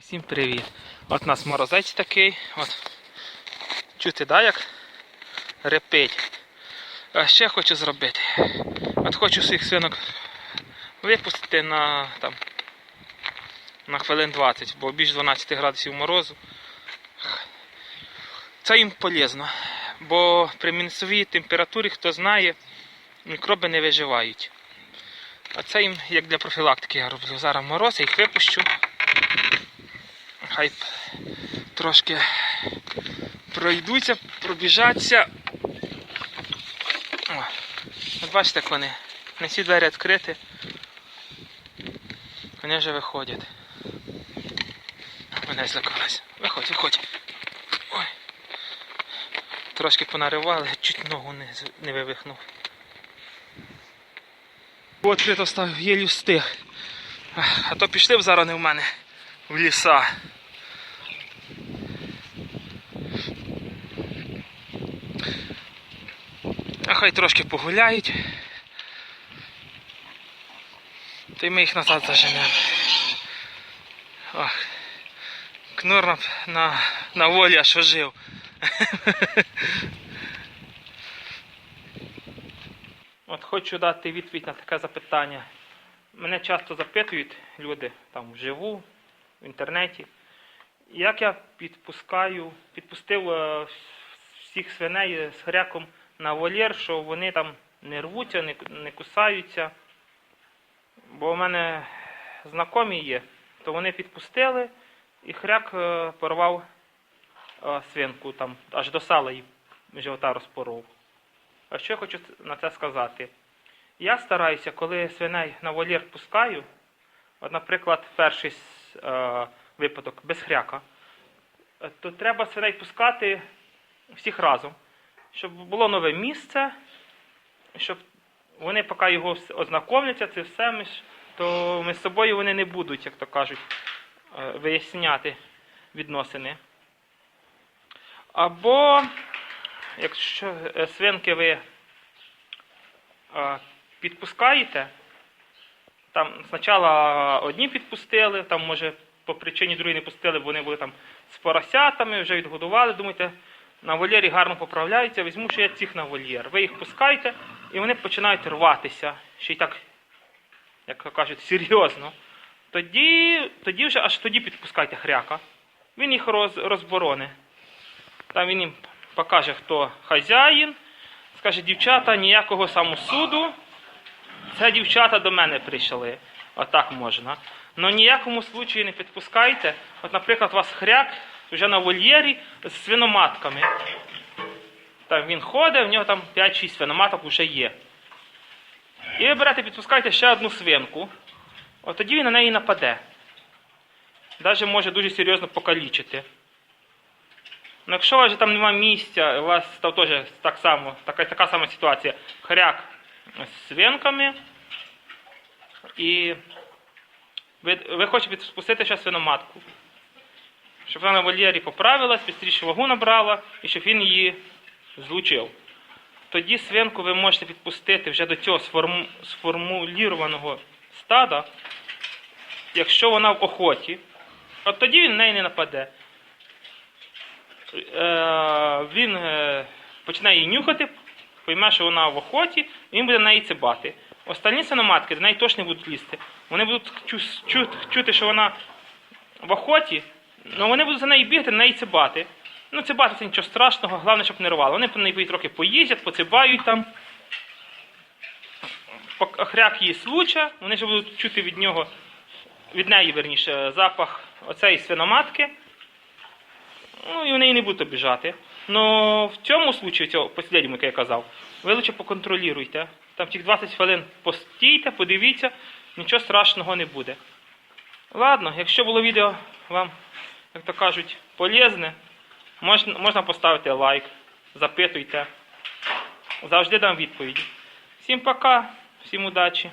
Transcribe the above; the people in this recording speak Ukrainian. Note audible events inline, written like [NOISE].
Всім привіт! От у нас морозець такий. От. Чути, да, як репить. А ще хочу зробити. От хочу своїх свинок випустити на, там, на хвилин 20, бо більш 12 градусів морозу. Це їм полезно, бо при мінусовій температурі, хто знає, мікроби не виживають. А це їм як для профілактики я роблю. Зараз мороз, я їх випущу. Хай трошки пройдуться, пробіжаться. От бачите, як вони. Не всі двері відкриті. Вони вже виходять. Мене злякалась. Виходь, виходь. Ой. Трошки понаривали, чуть ногу не, не вивихнув. От крито став, єлі встиг. А то пішли б зараз не в мене в ліса. А хай трошки погуляють. То й ми їх назад заженемо. Ох. Кнур на, на, на волі аж ожив. [LAUGHS] От хочу дати відповідь на таке запитання. Мене часто запитують люди там вживу, в інтернеті. Як я підпускаю, підпустив е, всіх свиней з хряком на вольєр, що вони там не рвуться, не, не кусаються. Бо в мене знайомі є, то вони підпустили і хряк е, порвав е, свинку, там, аж до сала її живота розпоров. А що я хочу на це сказати? Я стараюся, коли свиней на вольєр пускаю, от, наприклад, перший е, випадок без хряка, е, то треба свиней пускати всіх разом, щоб було нове місце, щоб вони, поки його ознакомляться, це все, ми то між собою вони не будуть, як то кажуть, е, виясняти відносини. Або, якщо е, свинки ви е, підпускаєте, там спочатку одні підпустили, там може по причині другої не пустили, бо вони були там з поросятами, вже відгодували, думаєте, на вольєрі гарно поправляються, візьму ще я цих на вольєр. Ви їх пускаєте, і вони починають рватися. Ще й так, як кажуть, серйозно. Тоді, тоді вже аж тоді підпускайте хряка. Він їх роз, розбороне. Там він їм покаже, хто хазяїн. Скаже, дівчата, ніякого самосуду. Це дівчата до мене прийшли. Отак можна. Но ніякому случаю не підпускайте. От, наприклад, у вас хряк вже на вольєрі з свиноматками. Там він ходить, в нього там 5-6 свиноматок вже є. І ви берете, підпускаєте ще одну свинку. От тоді він на неї нападе. Навіть може дуже серйозно покалічити. Ну, якщо у вас там немає місця, у вас там теж так само, така, така сама ситуація. Хряк з свинками. І ви, ви хочете спустити ще свиноматку. Щоб вона на вольєрі поправилась, швидше вагу набрала і щоб він її злучив. Тоді свинку ви можете підпустити вже до цього сформу, сформулірованого стада, якщо вона в охоті, от тоді він на неї не нападе. Е, він е, почне її нюхати, пойме, що вона в охоті, і він буде на неї цибати. Останні свиноматки до неї точно не будуть лізти. Вони будуть чу- чу- чути, що вона в охоті, але вони будуть за нею бігти, на неї цибати. Ну, цибати це нічого страшного, головне, щоб не рвало. Вони по неї трохи поїздять, поцибають там. Хряк її случа, вони ж будуть чути від нього, від неї, верніше, запах оцеї свиноматки. Ну, і вони не будуть обіжати. Но в цьому случаї, цього послідньому, як я казав, ви лише поконтролюйте. Там тих 20 хвилин постійте, подивіться, нічого страшного не буде. Ладно, якщо було відео вам, як то кажуть, полезне, можна, можна поставити лайк, запитуйте. Завжди дам відповіді. Всім пока, всім удачі.